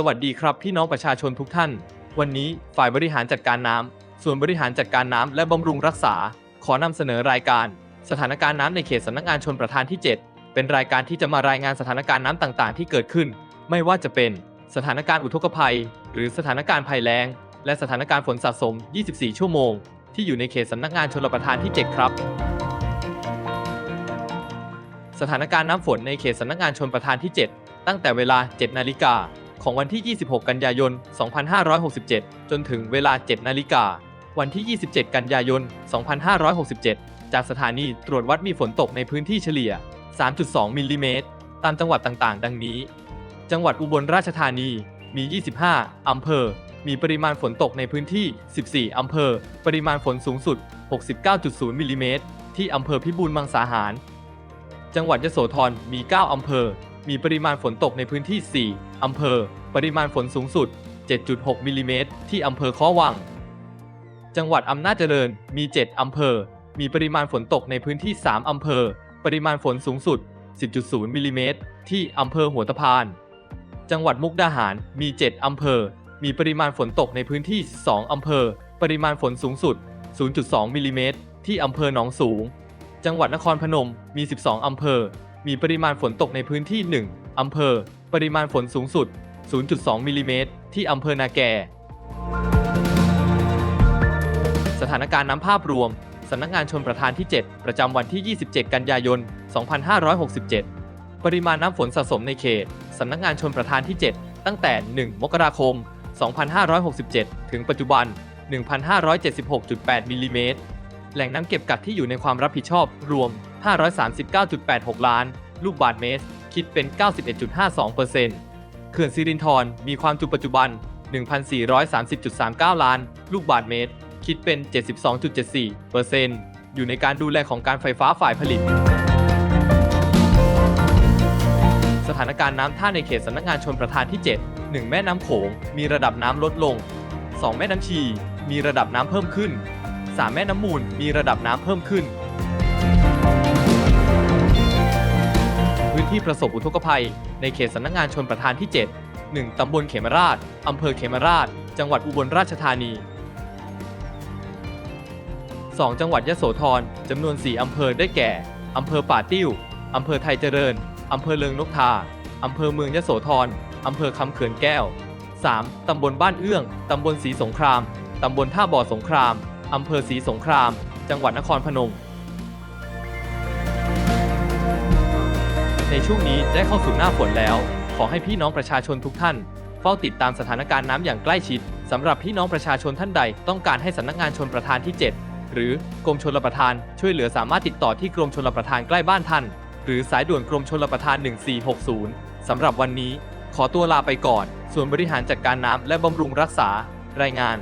สวัสดีครับพี่น้องประชาชนทุกท่าน วันนี้ฝ่ายบริหารจัดการน้ำส่วนบริหารจัดการน้ำและบำรุงรักษา ขอนำเสนอรายการ สถานการณ์น้ำในเขตสำนักงานชนประทานที่ 7 เป็นรายการที่จะมารายงานสถานการณ์น้ำต่างๆ ที่เกิดขึ้น ไม่ว่าจะเป็น สถานการณ์อุทกภัย หรือสถานการณ์ภัยแล้ง และสถานการณ์ฝนสะสม 24 ชั่วโมง ที่อยู่ในเขตสำนักงานชนประทานที่ 7 ครับ สถานการณ์น้ำฝนในเขตสำนักงานชนประทานที่ 7 ตั้งแต่เวลา 7 นาฬิกา ของวันที่ 26 กันยายน 2567 จนถึงเวลา 7 นาฬิกา วันที่ 27 กันยายน 2567 จากสถานีตรวจวัดมีฝนตกในพื้นที่เฉลี่ย 3.2 มิลลิเมตร ตามจังหวัดต่างๆ ดังนี้ จังหวัดอุบลราชธานีมี 25 อำเภอ มีปริมาณฝนตกในพื้นที่ 14 อำเภอ ปริมาณฝนสูงสุด 69.0 มิลลิเมตร ที่อำเภอพิบูลมังสาหาร จังหวัดยโสธร มี 9 อำเภอ มีปริมาณฝนตกในพื้นที่ 4 อำเภอ ปริมาณฝนสูงสุด 7.6มิลลิเมตรที่อำเภอค้อวัง จังหวัดอำนาจเจริญ มี 7 อำเภอ มีปริมาณฝนตกในพื้นที่ 3 อำเภอ ปริมาณฝนสูงสุด 10.0มิลลิเมตรที่อำเภอหัวตะพาน จังหวัดมุกดาหาร มี 7 อำเภอ มีปริมาณฝนตกในพื้นที่ 2 อำเภอ ปริมาณฝนสูงสุด 0.2มิลลิเมตรที่อำเภอหนองสูง จังหวัดนครพนม มี 12 อำเภอ มีปริมาณฝนตกในพื้นที่ 1 อำเภอ ปริมาณฝนสูงสุด 0.2มิลลิเมตรที่อำเภอนาแก สถานการณ์น้ำภาพรวม สำนักงานชนประทานที่ 7 ประจำวันที่ 27 กันยายน 2567 ปริมาณน้ำฝนสะสมในเขต สำนักงานชนประทานที่ 7 ตั้งแต่ 1 มกราคม 2567 ถึงปัจจุบัน 1,576.8มิลลิเมตรแหล่งน้ำเก็บกักที่อยู่ในความรับผิดชอบรวม 539.86 ล้าน ลูกบาศก์เมตร คิดเป็น 91.52%เขื่อนสิรินธรมีความจุปัจจุบัน 1,430.39 ล้าน ลูกบาศก์เมตร คิดเป็น 72.74%อยู่ในการดูแลของการไฟฟ้าฝ่ายผลิต สถานการณ์น้ำท่าในเขตสำนักงานชนประทานที่ 7 1 แม่น้ำโขงมีระดับน้ำลดลง 2 แม่น้ำชี มีระดับน้ำเพิ่มขึ้น 3 แม่น้ำมูลมีระดับน้ำเพิ่มขึ้น ที่ประสบอุทกภัย ในเขตสำนักงานชนประทานที่ 7 1 ตำบลเขมราช อำเภอเขมราช จังหวัดอุบลราชธานี 2 จังหวัดยะโสธรจำนวน 4 อำเภอได้แก่ อำเภอป่าติ้ว อำเภอไทยเจริญ อำเภอเลิงนกทา อำเภอเมืองยะโสธร อำเภอคำเขื่อนแก้ว 3. ตำบลบ้านเอื้อง ตำบลศรีสงคราม ตำบลท่าบ่อสงคราม อำเภอศรีสงคราม จังหวัดนครพนม ในช่วงนี้ได้เข้าสู่หน้าฝนแล้ว ขอให้พี่น้องประชาชนทุกท่าน เฝ้าติดตามสถานการณ์น้ำอย่างใกล้ชิดสำหรับพี่น้องประชาชนท่านใด ต้องการให้สำนักงานชนประทานที่ 7 หรือกรมชลประทาน ช่วยเหลือสามารถติดต่อที่กรมชลประทานใกล้บ้านท่าน หรือสายด่วนกรมชลประทาน 1460สำหรับวันนี้ ขอตัวลาไปก่อน ส่วนบริหารจัดการน้ำและบำรุงรักษา รายงาน